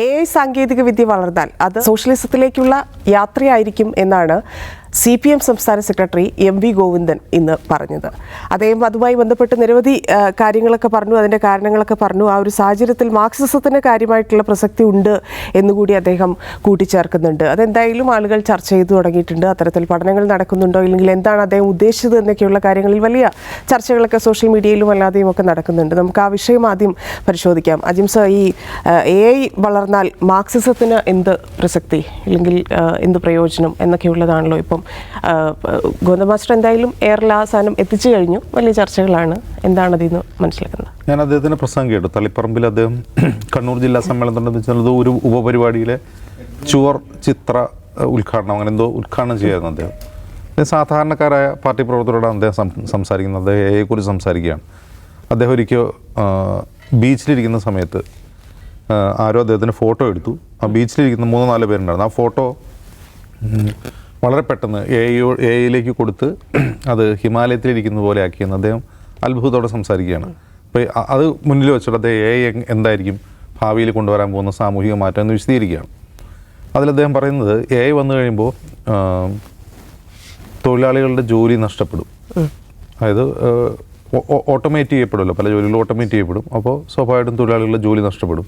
A I സാങ്കേതിക വിദ്യ വളർന്നാൽ അത് സോഷ്യലിസത്തിലേക്കുള്ള യാത്രയായിരിക്കും എന്നാണ് സി പി എം സംസ്ഥാന സെക്രട്ടറി എം വി ഗോവിന്ദൻ ഇന്ന് പറഞ്ഞത്. അദ്ദേഹം അതുമായി ബന്ധപ്പെട്ട് നിരവധി കാര്യങ്ങളൊക്കെ പറഞ്ഞു. അതിന്റെ കാരണങ്ങളൊക്കെ പറഞ്ഞു. ആ ഒരു സാഹചര്യത്തിൽ മാർക്സിസത്തിന് കാര്യമായിട്ടുള്ള പ്രസക്തി ഉണ്ട് എന്നുകൂടി അദ്ദേഹം കൂട്ടിച്ചേർക്കുന്നുണ്ട്. അതെന്തായാലും ആളുകൾ ചർച്ച ചെയ്തു തുടങ്ങിയിട്ടുണ്ട്. അത്തരത്തിൽ പഠനങ്ങൾ നടക്കുന്നുണ്ടോ ഇല്ലെങ്കിൽ എന്താണ് അദ്ദേഹം ഉദ്ദേശിച്ചത് എന്നൊക്കെയുള്ള കാര്യങ്ങളിൽ വലിയ ചർച്ചകളൊക്കെ സോഷ്യൽ മീഡിയയിലും അല്ലാതെയും ഒക്കെ നടക്കുന്നുണ്ട്. നമുക്ക് ആ വിഷയം ആദ്യം പരിശോധിക്കാം. അജിം സർ ഈ എ ഐ വളർന്നാൽ മാർക്സിസത്തിന് എന്ത് പ്രസക്തി അല്ലെങ്കിൽ എന്ത് പ്രയോജനം എന്നൊക്കെയുള്ളതാണല്ലോ ഇപ്പം ആ, ഗോവിന്ദ മാസ്റ്റർ എന്തായാലും ആ സാധനം എത്തിച്ചു കഴിഞ്ഞു. വലിയ ചർച്ചകളാണ്. എന്താണ് അതിന്ന് നിന്ന് മനസ്സിലാക്കുന്നത്. ഞാൻ അദ്ദേഹത്തിന്റെ പ്രസംഗം കേട്ടു. തളിപ്പറമ്പിൽ അദ്ദേഹം കണ്ണൂർ ജില്ലാ സമ്മേളനത്തിന്റെ വെച്ചാൽ ഒരു ഉപപരിപാടിയിലെ ചുവർ ചിത്ര ഉദ്ഘാടനം. അങ്ങനെ എന്തോ ഉദ്ഘാടനം ചെയ്യായിരുന്നു അദ്ദേഹം. സാധാരണക്കാരായ പാർട്ടി പ്രവർത്തകരോടാണ് അദ്ദേഹം സംസാരിക്കുന്നത് അദ്ദേഹം എയെ കുറിച്ച് സംസാരിക്കുകയാണ്. അദ്ദേഹം ഒരിക്കൽ ബീച്ചിലിരിക്കുന്ന സമയത്ത് ആരോ അദ്ദേഹത്തിന്റെ ഫോട്ടോ എടുത്തു. ആ ബീച്ചിലിരിക്കുന്ന മൂന്നോ നാല് പേരുണ്ടായിരുന്നു. ആ ഫോട്ടോ വളരെ പെട്ടെന്ന് എ എ ഐയിലേക്ക് കൊടുത്ത് അത് ഹിമാലയത്തിലിരിക്കുന്ന പോലെ ആക്കിയെന്ന് അദ്ദേഹം അത്ഭുതത്തോടെ സംസാരിക്കുകയാണ്. അപ്പോൾ അത് മുന്നിൽ വെച്ചിട്ട് അദ്ദേഹം എ ഐ എന്തായിരിക്കും? ഭാവിയിൽ കൊണ്ടുവരാൻ പോകുന്ന സാമൂഹിക മാറ്റം എന്ന് വിശദീകരിക്കുകയാണ്. അതിൽ അദ്ദേഹം പറയുന്നത് എ ഐ വന്നു കഴിയുമ്പോൾ തൊഴിലാളികളുടെ ജോലി നഷ്ടപ്പെടും. അതായത് ഓട്ടോമേറ്റ് ചെയ്യപ്പെടുമല്ലോ. പല ജോലികളും ഓട്ടോമേറ്റ് ചെയ്യപ്പെടും. അപ്പോൾ സ്വാഭാവികമായിട്ടും തൊഴിലാളികളുടെ ജോലി നഷ്ടപ്പെടും.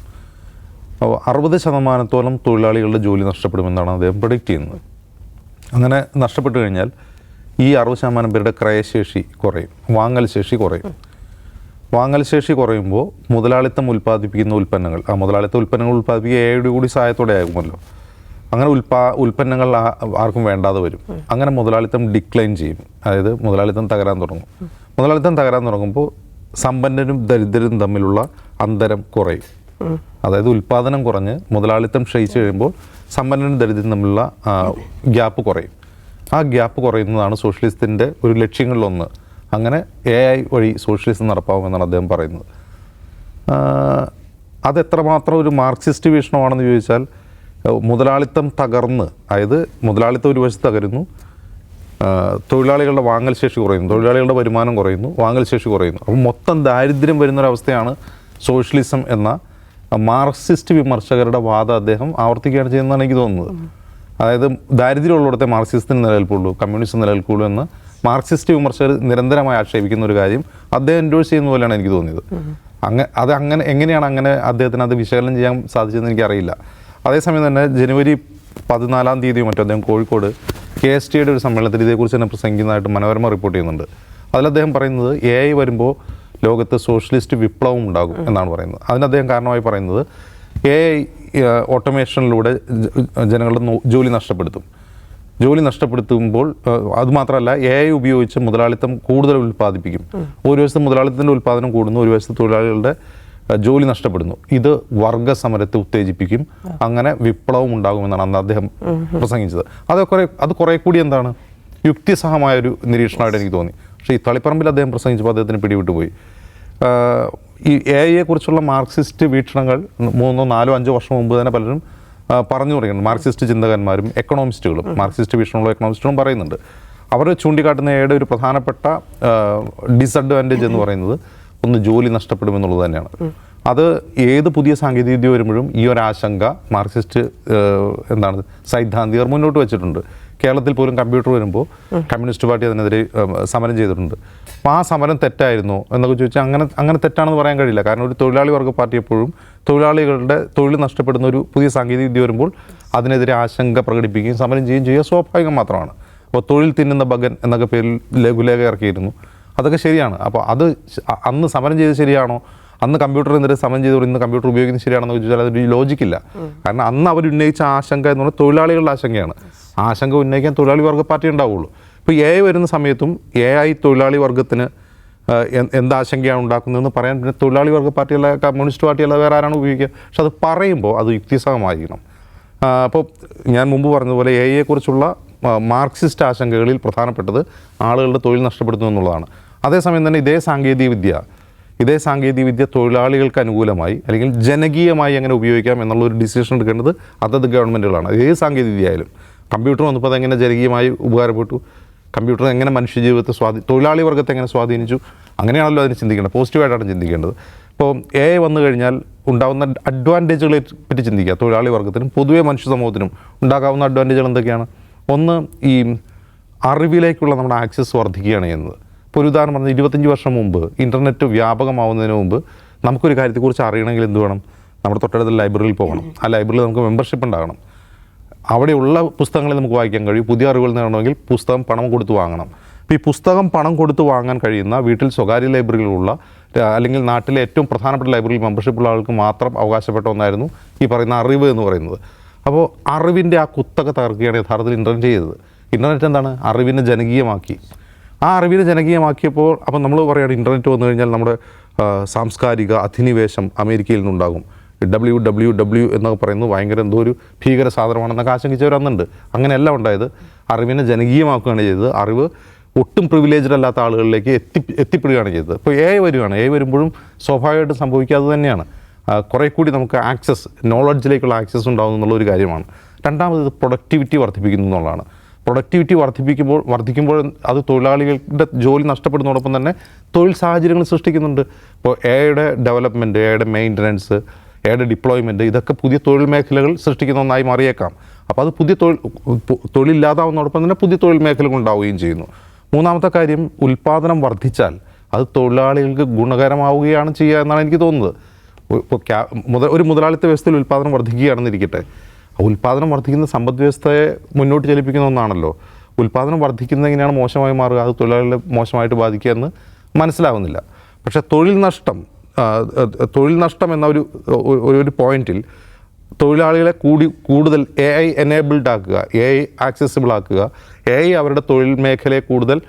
അപ്പോൾ അറുപത് ശതമാനത്തോളം തൊഴിലാളികളുടെ ജോലി നഷ്ടപ്പെടുമെന്നാണ് അദ്ദേഹം പ്രൊഡിക്റ്റ് ചെയ്യുന്നത്. അങ്ങനെ നഷ്ടപ്പെട്ടു കഴിഞ്ഞാൽ ഈ അറുപത് ശതമാനം പേരുടെ ക്രയശേഷി കുറയും. വാങ്ങൽ ശേഷി കുറയും. വാങ്ങൽ ശേഷി കുറയുമ്പോൾ മുതലാളിത്തം ഉൽപ്പാദിപ്പിക്കുന്ന ഉൽപ്പന്നങ്ങൾ ആ മുതലാളിത്ത ഉൽപ്പന്നങ്ങൾ ഉൽപ്പാദിപ്പിക്കുക എയുടെ കൂടി സഹായത്തോടെ ആകുമല്ലോ. അങ്ങനെ ഉൽപാ ഉൽപ്പന്നങ്ങൾ ആർക്കും വേണ്ടാതെ വരും. അങ്ങനെ മുതലാളിത്തം ഡിക്ലൈൻ ചെയ്യും. അതായത് മുതലാളിത്തം തകരാൻ തുടങ്ങും. മുതലാളിത്തം തകരാൻ തുടങ്ങുമ്പോൾ സമ്പന്നരും ദരിദ്രരും തമ്മിലുള്ള അന്തരം കുറയും. അതായത് ഉൽപ്പാദനം കുറഞ്ഞ് മുതലാളിത്തം ക്ഷയിച്ചു കഴിയുമ്പോൾ സമ്പന്നരും ദരിദ്രനും തമ്മിലുള്ള ഗ്യാപ്പ് കുറയും. ആ ഗ്യാപ്പ് കുറയുന്നതാണ് സോഷ്യലിസത്തിന്റെ ഒരു ലക്ഷ്യങ്ങളിലൊന്ന്. അങ്ങനെ എ ഐ വഴി സോഷ്യലിസം നടപ്പാവുമെന്നാണ് അദ്ദേഹം പറയുന്നത്. അതെത്രമാത്രം ഒരു മാർക്സിസ്റ്റ് വീക്ഷണമാണെന്ന് ചോദിച്ചാൽ മുതലാളിത്തം തകർന്ന് അതായത് മുതലാളിത്തം ഒരു വശത്ത് തകരുന്നു തൊഴിലാളികളുടെ വാങ്ങൽ ശേഷി കുറയുന്നു തൊഴിലാളികളുടെ വരുമാനം കുറയുന്നു വാങ്ങൽ ശേഷി കുറയുന്നു. അപ്പം മൊത്തം ദാരിദ്ര്യം വരുന്നൊരവസ്ഥയാണ് സോഷ്യലിസം എന്ന മാർക്സിസ്റ്റ് വിമർശകരുടെ വാദം അദ്ദേഹം ആവർത്തിക്കുകയാണ് ചെയ്യുന്നതാണ് എനിക്ക് തോന്നുന്നത്. അതായത് ദാരിദ്ര്യമുള്ളിടത്തെ മാർക്സിസത്തിന് നിലനിൽപ്പുള്ളൂ കമ്മ്യൂണിസ്റ്റ് നിലനിൽക്കുള്ളൂ എന്ന് മാർക്സിസ്റ്റ് വിമർശകർ നിരന്തരമായി ആക്ഷേപിക്കുന്ന ഒരു കാര്യം അദ്ദേഹം എൻഡോഴ്സ് ചെയ്യുന്ന പോലെയാണ് എനിക്ക് തോന്നിയത്. അങ്ങനെ അത് അങ്ങനെ എങ്ങനെയാണ് അങ്ങനെ അദ്ദേഹത്തിന് അത് വിശകലനം ചെയ്യാൻ സാധിച്ചതെന്ന് എനിക്കറിയില്ല. അതേസമയം തന്നെ ജനുവരി പതിനാലാം തീയതി മറ്റും അദ്ദേഹം കോഴിക്കോട് കെ എസ് ടിയുടെ ഒരു സമ്മേളനത്തിൽ ഇതേക്കുറിച്ച് തന്നെ പ്രസംഗിക്കുന്നതായിട്ട് മനോരമ റിപ്പോർട്ട് ചെയ്യുന്നുണ്ട്. അതിൽ അദ്ദേഹം പറയുന്നത് എ ഐ വരുമ്പോൾ ലോകത്ത് സോഷ്യലിസ്റ്റ് വിപ്ലവം ഉണ്ടാകും എന്നാണ് പറയുന്നത്. അതിന് അദ്ദേഹം കാരണമായി പറയുന്നത് എ ഓട്ടോമേഷനിലൂടെ ജനങ്ങളുടെ ജോലി നഷ്ടപ്പെടുത്തും. ജോലി നഷ്ടപ്പെടുത്തുമ്പോൾ അതുമാത്രമല്ല മാത്രമല്ല എ ഐ ഉപയോഗിച്ച് മുതലാളിത്തം കൂടുതൽ ഉൽപ്പാദിപ്പിക്കും. ഒരു വശത്ത് മുതലാളിത്തത്തിന്റെ ഉൽപ്പാദനം കൂടുന്നു ഒരു വശത്ത് തൊഴിലാളികളുടെ ജോലി നഷ്ടപ്പെടുന്നു. ഇത് വർഗ സമരത്തെ ഉത്തേജിപ്പിക്കും അങ്ങനെ വിപ്ലവം ഉണ്ടാകുമെന്നാണ് അന്ന് അദ്ദേഹം പ്രസംഗിച്ചത്. അത് കുറെ അത് കുറേ കൂടി എന്താണ്? യുക്തിസഹമായ ഒരു നിരീക്ഷണമായിട്ട് എനിക്ക് തോന്നി. പക്ഷേ ഈ തളിപ്പറമ്പിൽ അദ്ദേഹം പ്രസംഗിച്ചപ്പോൾ അദ്ദേഹത്തിന് പിടിവിട്ടു പോയി ഈ എ ഐയെ കുറിച്ചുള്ള മാർക്സിസ്റ്റ് വീക്ഷണങ്ങൾ മൂന്നോ നാലോ അഞ്ചോ വർഷം മുമ്പ് തന്നെ പലരും പറഞ്ഞു പറയുന്നുണ്ട് മാർക്സിസ്റ്റ് ചിന്തകന്മാരും എക്കണോമിസ്റ്റുകളും മാർക്സിസ്റ്റ് വീക്ഷണമുള്ള എക്കണോമിസ്റ്റുകളും പറയുന്നുണ്ട്. അവർ ചൂണ്ടിക്കാട്ടുന്ന എയുടെ ഒരു പ്രധാനപ്പെട്ട ഡിസഡ്വാന്റേജ് എന്ന് പറയുന്നത് ഒന്ന് ജോലി നഷ്ടപ്പെടുമെന്നുള്ളത് തന്നെയാണ്. അത് ഏത് പുതിയ സാങ്കേതികവിദ്യ വരുമ്പോഴും ഈ ഒരു ആശങ്ക മാർക്സിസ്റ്റ് എന്താണ് സൈദ്ധാന്തികർ മുന്നോട്ട് വെച്ചിട്ടുണ്ട്. കേരളത്തിൽ പോലും കമ്പ്യൂട്ടർ വരുമ്പോൾ കമ്മ്യൂണിസ്റ്റ് പാർട്ടി അതിനെതിരെ സമരം ചെയ്തിട്ടുണ്ട്. അപ്പോൾ ആ സമരം തെറ്റായിരുന്നു എന്നൊക്കെ ചോദിച്ചാൽ അങ്ങനെ അങ്ങനെ തെറ്റാണെന്ന് പറയാൻ കഴിയില്ല. കാരണം ഒരു തൊഴിലാളി വർഗ പാർട്ടി എപ്പോഴും തൊഴിലാളികളുടെ തൊഴിൽ നഷ്ടപ്പെടുന്ന ഒരു പുതിയ സാങ്കേതിക വിദ്യ വരുമ്പോൾ അതിനെതിരെ ആശങ്ക പ്രകടിപ്പിക്കുകയും സമരം ചെയ്യുകയും ചെയ്യുക സ്വാഭാവികം മാത്രമാണ്. അപ്പോൾ തൊഴിൽ തിന്നുന്ന ബഗൻ എന്നൊക്കെ പേരിൽ ലഘുലേഖ ഇറക്കിയിരുന്നു. അതൊക്കെ ശരിയാണ്. അപ്പോൾ അത് അന്ന് സമരം ചെയ്ത് ശരിയാണോ? അന്ന് കമ്പ്യൂട്ടറിനെതിരെ സമരം ചെയ്തവർ ഇന്ന് കമ്പ്യൂട്ടർ ഉപയോഗിക്കുന്നത് ശരിയാണെന്ന് ചോദിച്ചാൽ അതൊരു ലോജിക്കില്ല കാരണം അന്ന് അവർ ഉന്നയിച്ച ആശങ്ക എന്ന് പറഞ്ഞാൽ തൊഴിലാളികളുടെ ആശങ്കയാണ്. ആശങ്ക ഉന്നയിക്കാൻ തൊഴിലാളി വർഗ പാർട്ടി ഉണ്ടാവുള്ളൂ. ഇപ്പോൾ എ ഐ വരുന്ന സമയത്തും എ ഐ തൊഴിലാളി വർഗത്തിന് എന്താശങ്കയാണ് ഉണ്ടാക്കുന്നതെന്ന് പറയാൻ പിന്നെ തൊഴിലാളി വർഗ പാർട്ടിയല്ല കമ്മ്യൂണിസ്റ്റ് പാർട്ടിയല്ല വേറെ ആരാണ് ഉപയോഗിക്കുക? പക്ഷെ അത് പറയുമ്പോൾ അത് യുക്തിസഹമായിരിക്കണം. അപ്പോൾ ഞാൻ മുമ്പ് പറഞ്ഞതുപോലെ എ ഐയെക്കുറിച്ചുള്ള മാർക്സിസ്റ്റ് ആശങ്കകളിൽ പ്രധാനപ്പെട്ടത് ആളുകളുടെ തൊഴിൽ നഷ്ടപ്പെടുത്തുന്നു എന്നുള്ളതാണ്. അതേസമയം തന്നെ ഇതേ സാങ്കേതികവിദ്യ ഇതേ സാങ്കേതികവിദ്യ തൊഴിലാളികൾക്ക് അനുകൂലമായി അല്ലെങ്കിൽ ജനകീയമായി എങ്ങനെ ഉപയോഗിക്കാം എന്നുള്ള ഒരു ഡിസിഷൻ എടുക്കേണ്ടത് അതത് ഗവൺമെന്റുകളാണ് ഏത് സാങ്കേതികവിദ്യ ആയാലും കമ്പ്യൂട്ടർ വന്നപ്പോൾ അതെങ്ങനെ ജനകീയമായി ഉപകാരപ്പെട്ടു? കമ്പ്യൂട്ടർ എങ്ങനെ മനുഷ്യജീവിതത്തെ സ്വാധീ തൊഴിലാളി വർഗത്തെ എങ്ങനെ സ്വാധീനിച്ചു? അങ്ങനെയാണല്ലോ അതിന് ചിന്തിക്കേണ്ടത്. പോസിറ്റീവായിട്ടാണ് ചിന്തിക്കേണ്ടത്. ഇപ്പോൾ എ ഐ വന്നു കഴിഞ്ഞാൽ ഉണ്ടാകുന്ന അഡ്വാന്റേജുകളെ പറ്റി ചിന്തിക്കുക. തൊഴിലാളി വർഗത്തിനും പൊതുവെ മനുഷ്യ സമൂഹത്തിനും ഉണ്ടാകാവുന്ന അഡ്വാന്റേജുകൾ എന്തൊക്കെയാണ്? ഒന്ന് ഈ അറിവിലേക്കുള്ള നമ്മുടെ ആക്സസ് വർദ്ധിക്കുകയാണ് ചെയ്യുന്നത്. ഇപ്പോൾ ഒരു ഉദാഹരണം പറഞ്ഞാൽ ഇരുപത്തഞ്ച് വർഷം മുമ്പ് ഇന്റർനെറ്റ് വ്യാപകമാവുന്നതിന് മുമ്പ് നമുക്കൊരു കാര്യത്തെക്കുറിച്ച് അറിയണമെങ്കിൽ എന്ത് വേണം? നമ്മുടെ തൊട്ടടുത്ത ലൈബ്രറിയിൽ പോകണം. ആ ലൈബ്രറിയിൽ നമുക്ക് മെമ്പർഷിപ്പ് ഉണ്ടാകണം. അവിടെയുള്ള പുസ്തകങ്ങളെ നമുക്ക് വായിക്കാൻ കഴിയും. പുതിയ അറിവുകൾ നേടണമെങ്കിൽ പുസ്തകം പണം കൊടുത്ത് വാങ്ങണം. അപ്പോൾ ഈ പുസ്തകം പണം കൊടുത്ത് വാങ്ങാൻ കഴിയുന്ന വീട്ടിൽ സ്വകാര്യ ലൈബ്രറികളുള്ള അല്ലെങ്കിൽ നാട്ടിലെ ഏറ്റവും പ്രധാനപ്പെട്ട ലൈബ്രറി മെമ്പർഷിപ്പ് ഉള്ള ആൾക്ക് മാത്രം അവകാശപ്പെട്ട ഒന്നായിരുന്നു ഈ പറയുന്ന അറിവ് എന്ന് പറയുന്നത്. അപ്പോൾ അറിവിന്റെ ആ കുത്തക തകർക്കുകയാണ് യഥാർത്ഥത്തിൽ ഇന്റർനെറ്റ് ചെയ്തത്. ഇന്റർനെറ്റ് എന്താണ്? അറിവിനെ ജനകീയമാക്കി. ആ അറിവിനെ ജനകീയമാക്കിയപ്പോൾ അപ്പം നമ്മൾ പറയുകയാണ് ഇന്റർനെറ്റ് വന്നു കഴിഞ്ഞാൽ നമ്മുടെ സാംസ്കാരിക അധിനിവേശം അമേരിക്കയിൽ നിന്നുണ്ടാകും. ഡബ്ല്യു ഡബ്ല്യു ഡബ്ല്യു എന്നൊക്കെ പറയുന്നത് ഭയങ്കര എന്തോ ഒരു ഭീകര സാധനമാണെന്നൊക്കെ ആശങ്കിച്ചവർ അന്നുണ്ട്. അങ്ങനെയല്ല ഉണ്ടായത്. അറിവിനെ ജനകീയമാക്കുകയാണ് ചെയ്തത്. അറിവ് ഒട്ടും പ്രിവിലേജ്ഡ് അല്ലാത്ത ആളുകളിലേക്ക് എത്തി എത്തിപ്പെടുകയാണ് ചെയ്തത്. ഇപ്പോൾ എ വരികയാണ് എ വരുമ്പോഴും സ്വാഭാവികമായിട്ടും സംഭവിക്കാതെ തന്നെയാണ്. കുറേ കൂടി നമുക്ക് ആക്സസ് നോളജിലേക്കുള്ള ആക്സസ് ഉണ്ടാകും എന്നുള്ള ഒരു കാര്യമാണ്. രണ്ടാമത് പ്രൊഡക്ടിവിറ്റി വർദ്ധിപ്പിക്കുന്നു എന്നുള്ളതാണ്. പ്രൊഡക്ടിവിറ്റി വർദ്ധിപ്പിക്കുമ്പോൾ വർദ്ധിക്കുമ്പോൾ അത് തൊഴിലാളികളുടെ ജോലി നഷ്ടപ്പെടുന്നതോടൊപ്പം തന്നെ തൊഴിൽ സാഹചര്യങ്ങൾ സൃഷ്ടിക്കുന്നുണ്ട്. ഇപ്പോൾ എയുടെ ഡെവലപ്മെന്റ് എയുടെ മെയിന്റനൻസ് എയുടെ ഡിപ്ലോയ്മെന്റ് ഇതൊക്കെ പുതിയ തൊഴിൽ മേഖലകൾ സൃഷ്ടിക്കുന്ന ഒന്നായി മാറിയേക്കാം. അപ്പോൾ അത് പുതിയ തൊഴിൽ തൊഴിലില്ലാതാവുന്നതോടൊപ്പം തന്നെ പുതിയ തൊഴിൽ മേഖലകൾ ഉണ്ടാവുകയും ചെയ്യുന്നു. മൂന്നാമത്തെ കാര്യം ഉൽപ്പാദനം വർദ്ധിച്ചാൽ അത് തൊഴിലാളികൾക്ക് ഗുണകരമാവുകയാണ് ചെയ്യുക എന്നാണ് എനിക്ക് തോന്നുന്നത്. ഇപ്പോൾ ഒരു മുതലാളിത്ത വ്യവസ്ഥയിൽ ഉൽപ്പാദനം വർദ്ധിക്കുകയാണെന്നിരിക്കട്ടെ ഉൽപ്പാദനം വർദ്ധിക്കുന്ന സമ്പദ് വ്യവസ്ഥയെ മുന്നോട്ട് ചലിപ്പിക്കുന്ന ഒന്നാണല്ലോ. ഉൽപ്പാദനം വർദ്ധിക്കുന്നത് എങ്ങനെയാണ് മോശമായി മാറുക? അത് തൊഴിലാളികളെ മോശമായിട്ട് ബാധിക്കുക എന്ന് മനസ്സിലാവുന്നില്ല. പക്ഷേ തൊഴിൽ നഷ്ടം തൊഴിൽ നഷ്ടം എന്ന ഒരു ഒരു- പോയിന്റിൽ തൊഴിലാളികളെ കൂടി കൂടുതൽ എ ഐ എനേബിൾഡ് ആക്കുക എ ഐ ആക്സസിബിൾ ആക്കുക എ ഐ അവരുടെ തൊഴിൽ മേഖലയെ കൂടുതൽ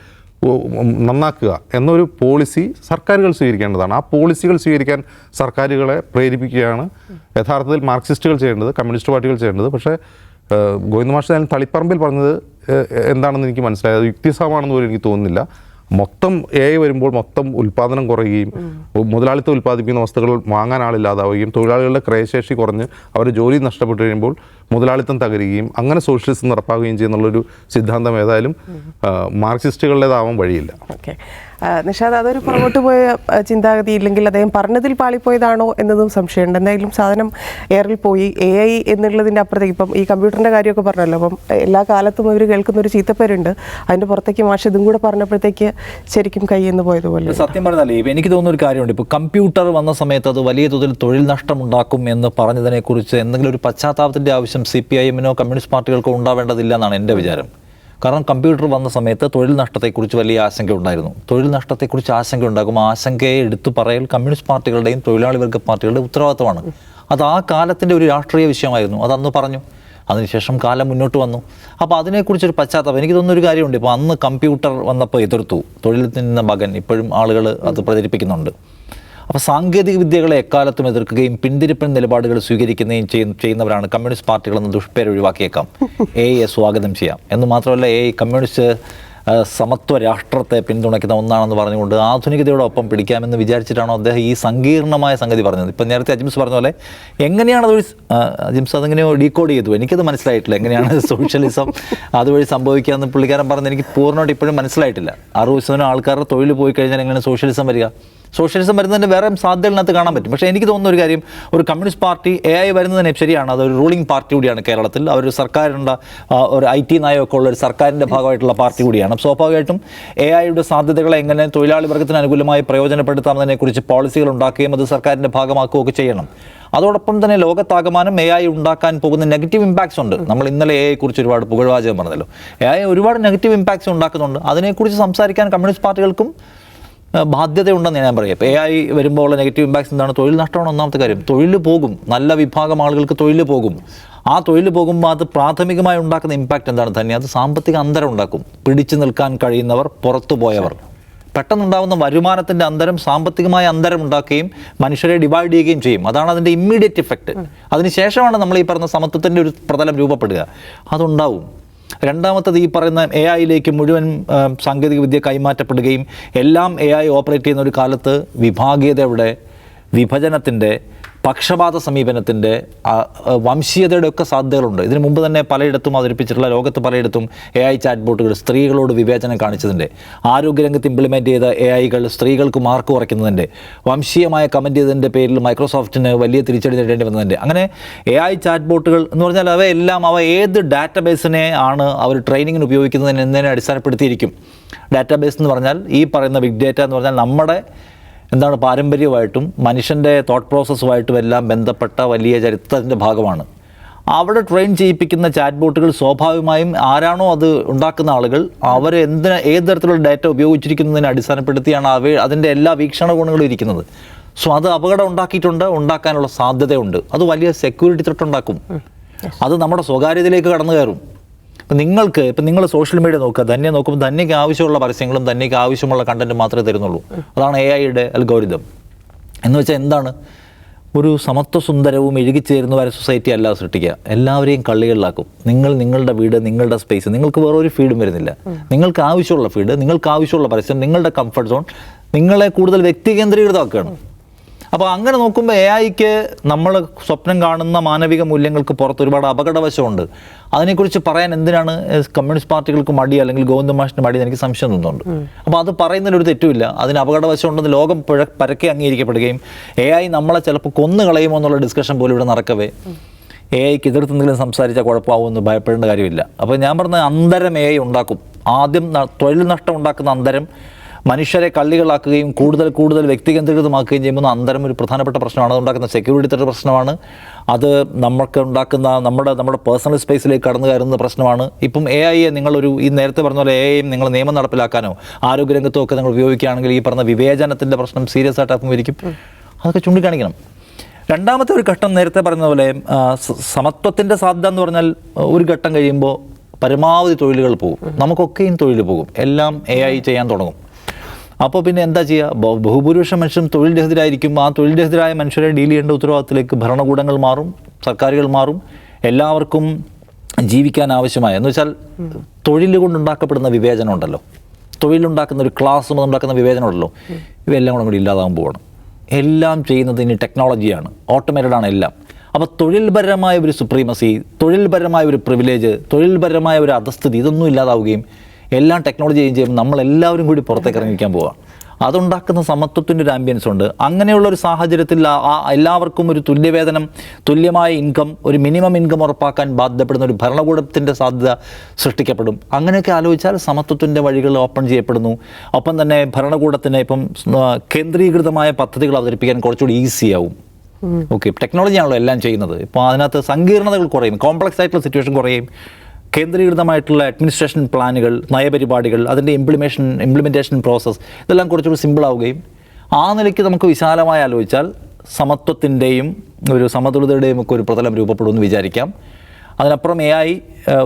നന്നാക്കുക എന്നൊരു പോളിസി സർക്കാരുകൾ സ്വീകരിക്കേണ്ടതാണ്. ആ പോളിസികൾ സ്വീകരിക്കാൻ സർക്കാരുകളെ പ്രേരിപ്പിക്കുകയാണ്. യഥാർത്ഥത്തിൽ മാർക്സിസ്റ്റുകൾ ചെയ്യേണ്ടത് കമ്മ്യൂണിസ്റ്റ് പാർട്ടികൾ ചെയ്യേണ്ടത്. പക്ഷേ ഗോവിന്ദ മാഷ് ഞാൻ തളിപ്പറമ്പിൽ പറഞ്ഞത് എന്താണെന്ന് എനിക്ക് മനസ്സിലായത് യുക്തിസഹമാണെന്ന് പോലും എനിക്ക് തോന്നുന്നില്ല. മൊത്തം എ വരുമ്പോൾ മൊത്തം ഉൽപ്പാദനം കുറയുകയും മുതലാളിത്തം ഉൽപ്പാദിപ്പിക്കുന്ന വസ്തുക്കൾ വാങ്ങാൻ ആളില്ലാതാവുകയും തൊഴിലാളികളുടെ ക്രയശേഷി കുറഞ്ഞ് അവരുടെ ജോലി നഷ്ടപ്പെട്ടു കഴിയുമ്പോൾ മുതലാളിത്തം തകരുകയും അങ്ങനെ സോഷ്യലിസം നടപ്പാക്കുകയും ചെയ്യുന്നുള്ളൊരു സിദ്ധാന്തം ഏതായാലും മാർക്സിസ്റ്റുകളുടേതാവാൻ വഴിയില്ല. ഓക്കെ. നിഷാദ് അതൊരു പുറകോട്ട് പോയ ചിന്താഗതി ഇല്ലെങ്കിൽ അദ്ദേഹം പറഞ്ഞതിൽ പാളിപ്പോയതാണോ എന്നതും സംശയമുണ്ട്. എന്തായാലും സാധനം എയറിൽ പോയി. എ ഐ എന്നുള്ളതിന്റെ അപ്പുറത്തേക്ക് ഇപ്പം ഈ കമ്പ്യൂട്ടറിന്റെ കാര്യമൊക്കെ പറഞ്ഞല്ലോ. അപ്പം എല്ലാ കാലത്തും അവർ കേൾക്കുന്ന ഒരു ചീത്തപ്പേരുണ്ട്. അതിന്റെ പുറത്തേക്ക് മാഷ് ഇതും കൂടെ പറഞ്ഞപ്പോഴത്തേക്ക് ശരിക്കും കയ്യെന്ന് പോയതുപോലെ. സത്യം പറഞ്ഞാലേ എനിക്ക് തോന്നുന്ന ഒരു കാര്യമുണ്ട്. ഇപ്പോൾ കമ്പ്യൂട്ടർ വന്ന സമയത്ത് അത് വലിയ തോതിൽ തൊഴിൽ നഷ്ടം ഉണ്ടാക്കും എന്ന് പറഞ്ഞതിനെക്കുറിച്ച് എന്തെങ്കിലും ഒരു പശ്ചാത്താപത്തിന്റെ ആവശ്യം സി പി ഐ എമ്മിനോ കമ്മ്യൂണിസ്റ്റ് പാർട്ടികൾക്കോ ഉണ്ടാവേണ്ടതില്ല എന്നാണ് എന്റെ വിചാരം. കാരണം കമ്പ്യൂട്ടർ വന്ന സമയത്ത് തൊഴിൽ നഷ്ടത്തെക്കുറിച്ച് വലിയ ആശങ്ക ഉണ്ടായിരുന്നു തൊഴിൽ നഷ്ടത്തെക്കുറിച്ച് ആശങ്ക ഉണ്ടാകും ആശങ്കയെ എടുത്തു പറയൽ കമ്മ്യൂണിസ്റ്റ് പാർട്ടികളുടെയും തൊഴിലാളി വർഗ പാർട്ടികളുടെ ഉത്തരവാദിത്തമാണ്. അത് ആ കാലത്തിന്റെ ഒരു രാഷ്ട്രീയ വിഷയമായിരുന്നു. അത് അന്ന് പറഞ്ഞു. അതിനുശേഷം കാലം മുന്നോട്ട് വന്നു. അപ്പോൾ അതിനെക്കുറിച്ചൊരു പശ്ചാത്തലം എനിക്ക് തോന്നുന്ന ഒരു കാര്യമുണ്ട്. ഇപ്പോൾ അന്ന് കമ്പ്യൂട്ടർ വന്നപ്പോൾ എതിർത്തു. തൊഴിൽ നിന്ന മകൻ ഇപ്പോഴും ആളുകൾ അത് പ്രചരിപ്പിക്കുന്നുണ്ട്. അപ്പോൾ സാങ്കേതിക വിദ്യകളെ എക്കാലത്തും എതിർക്കുകയും പിന്തിരിപ്പൻ നിലപാടുകൾ സ്വീകരിക്കുകയും ചെയ്യുന്ന ചെയ്യുന്നവരാണ്. കമ്മ്യൂണിസ്റ്റ് പാർട്ടികളെന്ന് ദുഷ്പേര് ഒഴിവാക്കിയേക്കാം. എ ഐയെ സ്വാഗതം ചെയ്യാം. എന്ന് മാത്രമല്ല എ കമ്മ്യൂണിസ്റ്റ് സമത്വ രാഷ്ട്രത്തെ പിന്തുണയ്ക്കുന്ന ഒന്നാണെന്ന് പറഞ്ഞുകൊണ്ട് ആധുനികതയോടൊപ്പം പിടിക്കാമെന്ന് വിചാരിച്ചിട്ടാണോ അദ്ദേഹം ഈ സങ്കീർണമായ സംഗതി പറഞ്ഞത്? ഇപ്പം നേരത്തെ അജിംസ് പറഞ്ഞ പോലെ എങ്ങനെയാണ് അതൊരു അജിംസ് അതെങ്ങനെയോ ഡീകോഡ് ചെയ്തു. എനിക്കത് മനസ്സിലായിട്ടില്ല. എങ്ങനെയാണ് സോഷ്യലിസം അതുവഴി സംഭവിക്കുക എന്ന് പുള്ളിക്കാരൻ പറഞ്ഞത് എനിക്ക് പൂർണമായിട്ട് ഇപ്പോഴും മനസ്സിലായിട്ടില്ല. അറുപത് ശതമാനം ആൾക്കാരുടെ തൊഴിൽ പോയി കഴിഞ്ഞാൽ എങ്ങനെ സോഷ്യലിസം വരിക? സോഷ്യലിസം വരുന്നതിന്റെ വേറെ സാധ്യതകളിനകത്ത് കാണാൻ പറ്റും. പക്ഷേ എനിക്ക് തോന്നുന്ന ഒരു കാര്യം ഒരു കമ്മ്യൂണിസ്റ്റ് പാർട്ടി എ ഐ വരുന്നതിന് ശരിയാണ്. അതൊരു റൂളിംഗ് പാർട്ടി കൂടിയാണ് കേരളത്തിൽ. അവർ സർക്കാരിന്റെ ഒരു ഐ ടി നയമൊക്കെ ഉള്ള ഒരു സർക്കാരിന്റെ ഭാഗമായിട്ടുള്ള പാർട്ടി കൂടിയാണ്. സ്വാഭാവികമായിട്ടും എ ഐയുടെ സാധ്യതകളെ എങ്ങനെ തൊഴിലാളി വർഗത്തിന് അനുകൂലമായി പ്രയോജനപ്പെടുത്താമെന്നതിനെക്കുറിച്ച് പോളിസികൾ ഉണ്ടാക്കുകയും അത് സർക്കാരിന്റെ ഭാഗമാക്കുകയൊക്കെ ചെയ്യണം. അതോടൊപ്പം തന്നെ ലോകത്താകമാനം എ ഐ ഉണ്ടാക്കാൻ പോകുന്ന നെഗറ്റീവ് ഇമ്പാക്ട്സ് ഉണ്ട്. നമ്മൾ ഇന്നലെ എ കുറിച്ച് ഒരുപാട് പുകഴ്വാചകം പറഞ്ഞല്ലോ. എ ഐ ഒരുപാട് നെഗറ്റീവ് ഇമ്പാക്ട്സ് ഉണ്ടാക്കുന്നുണ്ട്. അതിനെക്കുറിച്ച് സംസാരിക്കാൻ കമ്മ്യൂണിസ്റ്റ് പാർട്ടികൾക്കും ബാധ്യതയുണ്ടെന്ന് ഞാൻ പറയാം. ഇപ്പോൾ എ ഐ വരുമ്പോൾ നെഗറ്റീവ് ഇമ്പാക്ട്സ് എന്താണ്? തൊഴിൽ നഷ്ടമാണ് ഒന്നാമത്തെ കാര്യം. തൊഴിൽ പോകും. നല്ല വിഭാഗം ആളുകൾക്ക് തൊഴിൽ പോകും. ആ തൊഴിൽ പോകുമ്പോൾ അത് പ്രാഥമികമായി ഉണ്ടാക്കുന്ന ഇമ്പാക്റ്റ് എന്താണ് തന്നെ അത് സാമ്പത്തിക അന്തരം ഉണ്ടാക്കും. പിടിച്ചു നിൽക്കാൻ കഴിയുന്നവർ പുറത്തു പോയവർ. പെട്ടെന്നുണ്ടാകുന്ന വരുമാനത്തിന്റെ അന്തരം സാമ്പത്തികമായ അന്തരം ഉണ്ടാക്കുകയും മനുഷ്യരെ ഡിവൈഡ് ചെയ്യുകയും ചെയ്യും. അതാണ് അതിന്റെ ഇമ്മീഡിയറ്റ് ഇഫക്റ്റ് അതിനുശേഷമാണ് നമ്മൾ ഈ പറഞ്ഞ സമത്വത്തിന്റെ ഒരു പ്രതലം രൂപപ്പെടുക. അതുണ്ടാവും. രണ്ടാമത്തത് ഈ പറയുന്ന എ ഐയിലേക്ക് മുഴുവൻ സാങ്കേതികവിദ്യ സാങ്കേതിക വിദ്യ കൈമാറ്റപ്പെടുകയും എല്ലാം എ ഐ ഓപ്പറേറ്റ് ചെയ്യുന്ന ഒരു കാലത്ത് വിഭാഗീയതയുടെ വിഭജനത്തിന്റെ പക്ഷപാത സമീപനത്തിന്റെ വംശീയതയുടെ ഒക്കെ സാധ്യതകളുണ്ട്. ഇതിനു മുമ്പ് തന്നെ പലയിടത്തും അവതരിപ്പിച്ചിട്ടുള്ള ലോകത്ത് പലയിടത്തും എ ഐ ചാറ്റ് ബോട്ടുകൾ സ്ത്രീകളോട് വിവേചനം കാണിച്ചതിന്റെ ആരോഗ്യരംഗത്ത് ഇംപ്ലിമെന്റ് ചെയ്ത എ ഐകൾ സ്ത്രീകൾക്ക് മാർക്ക് കുറയ്ക്കുന്നതിന്റെ വംശീയമായ കമന്റ് ചെയ്തതിന്റെ പേരിൽ മൈക്രോസോഫ്റ്റിന് വലിയ തിരിച്ചടി നേടേണ്ടി വന്നതിന്റെ. അങ്ങനെ എ ഐ ചാറ്റ് ബോട്ടുകൾ എന്ന് പറഞ്ഞാൽ അവയെല്ലാം അവ ഏത് ഡാറ്റാബേസിനെ ആണ് അവർ ട്രെയിനിങ്ങിന് ഉപയോഗിക്കുന്നതിന് എന്നതിനെ അടിസ്ഥാനപ്പെടുത്തിയിരിക്കും. ഡാറ്റാബേസ് എന്ന് പറഞ്ഞാൽ ഈ പറയുന്ന ബിഗ് ഡേറ്റ എന്ന് പറഞ്ഞാൽ നമ്മുടെ എന്താണ് പാരമ്പര്യമായിട്ടും മനുഷ്യന്റെ തോട്ട് പ്രോസസ്സുമായിട്ടും എല്ലാം ബന്ധപ്പെട്ട വലിയ ചരിത്രത്തിന്റെ ഭാഗമാണ്. അവിടെ ട്രെയിൻ ചെയ്യിപ്പിക്കുന്ന ചാറ്റ് ബോട്ടുകൾ സ്വാഭാവികമായും ആരാണോ അത് ഉണ്ടാക്കുന്ന ആളുകൾ അവർ എന്തിനാ ഏത് തരത്തിലുള്ള ഡാറ്റ ഉപയോഗിച്ചിരിക്കുന്നതിനെ അടിസ്ഥാനപ്പെടുത്തിയാണ് അവ അതിന്റെ എല്ലാ വീക്ഷണ ഗുണങ്ങളും ഇരിക്കുന്നത്. സോ അത് അപകടം ഉണ്ടാക്കിയിട്ടുണ്ട് ഉണ്ടാക്കാനുള്ള സാധ്യതയുണ്ട്. അത് വലിയ സെക്യൂരിറ്റി ത്രെട്ട് ഉണ്ടാക്കും. അത് നമ്മുടെ സ്വകാര്യതയിലേക്ക് കടന്നു കയറും ഇപ്പം നിങ്ങൾക്ക് ഇപ്പം നിങ്ങൾ സോഷ്യൽ മീഡിയ നോക്കുക ധന്യ നോക്കുമ്പോൾ ധന്യക്ക് ആവശ്യമുള്ള പരസ്യങ്ങളും ധന്യക്ക് ആവശ്യമുള്ള കണ്ടന്റ് മാത്രമേ തരുന്നുള്ളൂ. അതാണ് എ ഐയുടെ അൽഗോരിതം എന്ന് വെച്ചാൽ എന്താണ്? ഒരു സമത്വ സുന്ദരവും എഴുകിച്ചേരുന്ന വരെ സൊസൈറ്റി അല്ല സൃഷ്ടിക്കുക. എല്ലാവരെയും കള്ളികളിലാക്കും. നിങ്ങൾ നിങ്ങളുടെ വീട് നിങ്ങളുടെ സ്പേസ് നിങ്ങൾക്ക് വേറെ ഒരു ഫീഡും വരുന്നില്ല. നിങ്ങൾക്ക് ആവശ്യമുള്ള ഫീഡ് നിങ്ങൾക്ക് ആവശ്യമുള്ള പരസ്യം നിങ്ങളുടെ കംഫർട്ട് സോൺ നിങ്ങളെ കൂടുതൽ വ്യക്തി കേന്ദ്രീകൃതമാക്കുകയാണ് അപ്പോൾ അങ്ങനെ നോക്കുമ്പോൾ എ ഐക്ക് നമ്മൾ സ്വപ്നം കാണുന്ന മാനവിക മൂല്യങ്ങൾക്ക് പുറത്ത് ഒരുപാട് അപകടവശമുണ്ട്. അതിനെക്കുറിച്ച് പറയാൻ എന്തിനാണ് കമ്മ്യൂണിസ്റ്റ് പാർട്ടികൾക്ക് മടി അല്ലെങ്കിൽ ഗോവിന്ദ മാഷിന് മടി എനിക്ക് സംശയം തോന്നുന്നുണ്ട്. അപ്പോൾ അത് പറയുന്നതിൽ ഒരു തെറ്റുമില്ല. അതിന് അപകടവശമുണ്ടെന്ന് ലോകം പുഴ പരക്കെ അംഗീകരിക്കപ്പെടുകയും എ ഐ നമ്മളെ ചിലപ്പോൾ കൊന്നു കളയുമോ എന്നുള്ള ഡിസ്കഷൻ പോലും ഇവിടെ നടക്കവേ. എ ഐക്ക് എതിർത്ത് എന്തെങ്കിലും സംസാരിച്ചാൽ കുഴപ്പമാവുമെന്ന് ഭയപ്പെടേണ്ട കാര്യമില്ല. അപ്പോൾ ഞാൻ പറഞ്ഞ അന്തരം എ ഐ ഉണ്ടാക്കും. ആദ്യം തൊഴിൽ നഷ്ടം ഉണ്ടാക്കുന്ന അന്തരം മനുഷ്യരെ കള്ളികളാക്കുകയും കൂടുതൽ കൂടുതൽ വ്യക്തികേന്ദ്രീകൃതമാക്കുകയും ചെയ്യുമ്പോൾ അന്തരം ഒരു പ്രധാനപ്പെട്ട പ്രശ്നമാണ്. ഉണ്ടാക്കുന്ന സെക്യൂരിറ്റി തര പ്രശ്നമാണ്. അത് നമ്മൾക്ക് ഉണ്ടാക്കുന്ന നമ്മുടെ നമ്മുടെ പേഴ്സണൽ സ്പേസിലേക്ക് കടന്നു കയറുന്ന പ്രശ്നമാണ്. ഇപ്പം എ ഐയെ നിങ്ങളൊരു ഈ നേരത്തെ പറഞ്ഞ പോലെ എ ഐയും നിങ്ങൾ നിയമം നടപ്പിലാക്കാനോ ആരോഗ്യരംഗത്തോ ഒക്കെ നിങ്ങൾ ഉപയോഗിക്കുകയാണെങ്കിൽ ഈ പറഞ്ഞ വിവേചനത്തിന്റെ പ്രശ്നം സീരിയസ് ആയിട്ട് അഭിമുഖീകരിക്കും അതൊക്കെ ചൂണ്ടിക്കാണിക്കണം. രണ്ടാമത്തെ ഒരു ഘട്ടം നേരത്തെ പറഞ്ഞ പോലെ സമത്വത്തിന്റെ സാധ്യത എന്ന് പറഞ്ഞാൽ ഒരു ഘട്ടം കഴിയുമ്പോൾ പരമാവധി തൊഴിലുകൾ പോകും. നമുക്കൊക്കെയും തൊഴിൽ പോകും. എല്ലാം എ ഐ ചെയ്യാൻ തുടങ്ങും. അപ്പോൾ പിന്നെ എന്താ ചെയ്യുക ബഹു- ബഹുഭൂരിപക്ഷം മനുഷ്യരും തൊഴിൽ രഹിതരായിരിക്കും ആ തൊഴിൽ രഹിതരായ മനുഷ്യരെ ഡീൽ ചെയ്യേണ്ട ഉത്തരവാദിത്തത്തിലേക്ക് ഭരണകൂടങ്ങൾ മാറും സർക്കാരുകൾ മാറും. എല്ലാവർക്കും ജീവിക്കാൻ ആവശ്യമായ എന്ന് വെച്ചാൽ തൊഴിൽ കൊണ്ടുണ്ടാക്കപ്പെടുന്ന വിവേചനം ഉണ്ടല്ലോ. തൊഴിലുണ്ടാക്കുന്ന ഒരു ക്ലാസ് ഉണ്ടാക്കുന്ന വിവേചനം ഉണ്ടല്ലോ. ഇവയെല്ലാം കൂടെ കൂടി ഇല്ലാതാകാൻ പോകണം എല്ലാം ചെയ്യുന്നത് ഇനി ടെക്നോളജിയാണ് ഓട്ടോമേറ്റഡ് ആണ് എല്ലാം. അപ്പോൾ തൊഴിൽപരമായ ഒരു സുപ്രീമസി തൊഴിൽപരമായ ഒരു പ്രിവിലേജ് തൊഴിൽപരമായ ഒരു അധസ്ഥിതി ഇതൊന്നും ഇല്ലാതാവുകയും എല്ലാം ടെക്നോളജി ചേഞ്ച് ചെയ്യുമ്പോൾ നമ്മളെല്ലാവരും കൂടി പുറത്തേക്ക് ഇറങ്ങിക്കാൻ പോവുക അതുണ്ടാക്കുന്ന സമത്വത്തിന്റെ ഒരു ആംബിയൻസ് ഉണ്ട്. അങ്ങനെയുള്ള ഒരു സാഹചര്യത്തിൽ ആ- എല്ലാവർക്കും ഒരു തുല്യവേതനം തുല്യമായ ഇൻകം ഒരു മിനിമം ഇൻകം ഉറപ്പാക്കാൻ ബാധ്യപ്പെടുന്ന ഒരു ഭരണകൂടത്തിന്റെ സാധ്യത സൃഷ്ടിക്കപ്പെടും. അങ്ങനെയൊക്കെ ആലോചിച്ചാൽ സമത്വത്തിന്റെ വഴികൾ ഓപ്പൺ ചെയ്യപ്പെടുന്നു. ഒപ്പം തന്നെ ഭരണകൂടത്തിന് ഇപ്പം കേന്ദ്രീകൃതമായ പദ്ധതികൾ അവതരിപ്പിക്കാൻ കുറച്ചുകൂടി ഈസിയാവും ഓക്കെ ടെക്നോളജിയാണല്ലോ എല്ലാം ചെയ്യുന്നത്. ഇപ്പോൾ അതിനകത്ത് സങ്കീർണതകൾ കുറയും. കോംപ്ലക്സ് ആയിട്ടുള്ള സിറ്റുവേഷൻ കുറയും. കേന്ദ്രീകൃതമായിട്ടുള്ള അഡ്മിനിസ്ട്രേഷൻ പ്ലാനുകൾ നയപരിപാടികൾ അതിന്റെ ഇംപ്ലിമേഷൻ ഇംപ്ലിമെന്റേഷൻ പ്രോസസ്സ് ഇതെല്ലാം കുറച്ചുകൂടി സിമ്പിൾ ആവുകയും ആ നിലയ്ക്ക് നമുക്ക് വിശാലമായി ആലോചിച്ചാൽ സമത്വത്തിന്റെയും ഒരു സമതുലിതയുടെയും ഒക്കെ ഒരു പ്രതലം രൂപപ്പെടുമെന്ന് വിചാരിക്കാം. അതിനപ്പുറം എ ഐ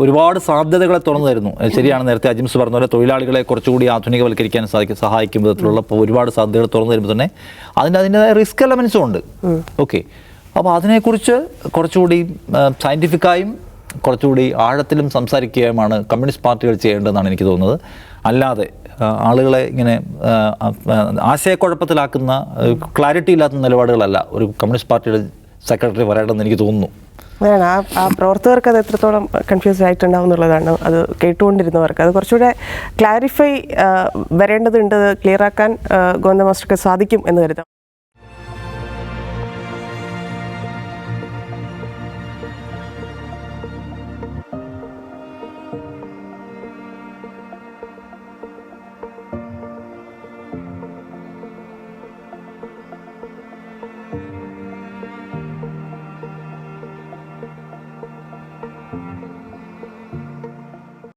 ഒരുപാട് സാധ്യതകളെ തുറന്നു തരുന്നു. ശരിയാണ് നേരത്തെ അജിംസ് പറഞ്ഞ പോലെ തൊഴിലാളികളെ കുറച്ചുകൂടി ആധുനികവൽക്കരിക്കാൻ സാധിക്കും സഹായിക്കും വിധത്തിലുള്ള ഒരുപാട് സാധ്യതകൾ തുറന്നു തരുമ്പോൾ തന്നെ അതിന്റെ അതിന്റെതായ റിസ്ക് എലമെൻസും ഉണ്ട്. ഓക്കെ അപ്പോൾ അതിനെക്കുറിച്ച് കുറച്ചുകൂടി സയന്റിഫിക്കായും കുറച്ചുകൂടി ആഴത്തിലും സംസാരിക്കുകയുമാണ് കമ്മ്യൂണിസ്റ്റ് പാർട്ടികൾ ചെയ്യേണ്ടതെന്നാണ് എനിക്ക് തോന്നുന്നത്. അല്ലാതെ ആളുകളെ ഇങ്ങനെ ആശയക്കുഴപ്പത്തിലാക്കുന്ന ക്ലാരിറ്റി ഇല്ലാത്ത നിലപാടുകളല്ല ഒരു കമ്മ്യൂണിസ്റ്റ് പാർട്ടിയുടെ സെക്രട്ടറി പറയേണ്ടതെന്ന് എനിക്ക് തോന്നുന്നു. അതാണ്. ആ ആ പ്രവർത്തകർക്ക് അത് എത്രത്തോളം കൺഫ്യൂസ് ആയിട്ടുണ്ടാവും എന്നുള്ളതാണ് അത് കേട്ടുകൊണ്ടിരുന്നവർക്ക്. അത് കുറച്ചുകൂടെ ക്ലാരിഫൈ വരേണ്ടതുണ്ട് ക്ലിയർ ആക്കാൻ ഗോവിന്ദ മാസ്റ്റർക്ക് സാധിക്കും എന്ന് കരുതാം.